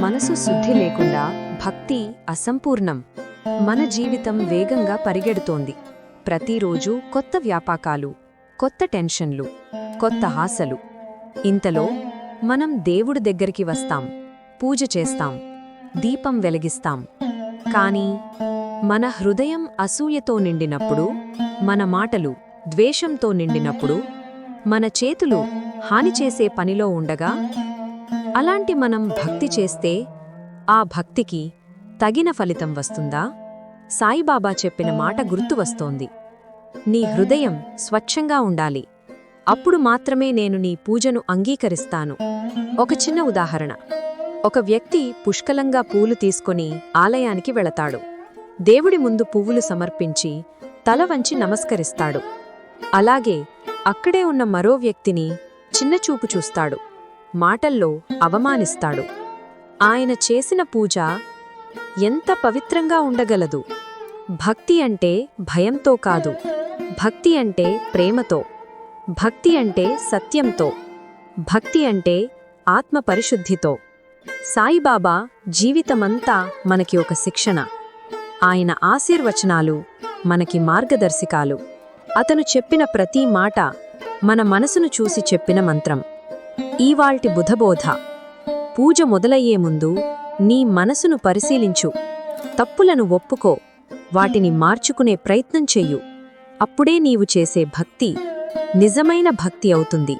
మనసు శుద్ధి లేకుండా భక్తి అసంపూర్ణం. మన జీవితం వేగంగా పరిగెడుతోంది. ప్రతిరోజు కొత్త వ్యాపకాలు కొత్త టెన్షన్లు కొత్త ఆశలు. ఇంతలో మనం దేవుడి దగ్గరికి వస్తాం పూజ చేస్తాం దీపం వెలిగిస్తాం. కానీ మన హృదయం అసూయతో నిండినప్పుడు మన మాటలు ద్వేషంతో నిండినప్పుడు మన చేతులు హాని చేసే పనిలో ఉండగా అలాంటి మనం భక్తి చేస్తే ఆ భక్తికి తగిన ఫలితం వస్తుందా? సాయిబాబా చెప్పిన మాట గుర్తు వస్తోంది. నీ హృదయం స్వచ్ఛంగా ఉండాలి. అప్పుడు మాత్రమే నేను నీ పూజను అంగీకరిస్తాను. ఒక చిన్న ఉదాహరణ. ఒక వ్యక్తి పుష్కలంగా పూలు తీసుకొని ఆలయానికి వెళతాడు. దేవుడి ముందు పువ్వులు సమర్పించి తల వంచి నమస్కరిస్తాడు. అలాగే అక్కడే ఉన్న మరో వ్యక్తిని చిన్నచూపు చూస్తాడు. మాటల్లో అవమానిస్తాడు. ఆయన చేసిన పూజ ఎంత పవిత్రంగా ఉండగలదు. భక్తి అంటే భయంతో కాదు. భక్తి అంటే ప్రేమతో. భక్తి అంటే సత్యంతో. భక్తి అంటే ఆత్మ పరిశుద్ధితో సాయిబాబా జీవితమంతా మనకి ఒక శిక్షణ. ఆయన ఆశీర్వచనాలు మనకి మార్గదర్శకాలు. అతను చెప్పిన ప్రతి మాట మన మనసును చూసి చెప్పిన మంత్రం. ఈవాల్టి బుధబోధ. పూజ మొదలయ్యే ముందు నీ మనసును పరిశీలించు. తప్పులను ఒప్పుకో. వాటిని మార్చుకునే ప్రయత్నం చెయ్యు. అప్పుడే నీవు చేసే భక్తి నిజమైన భక్తి అవుతుంది.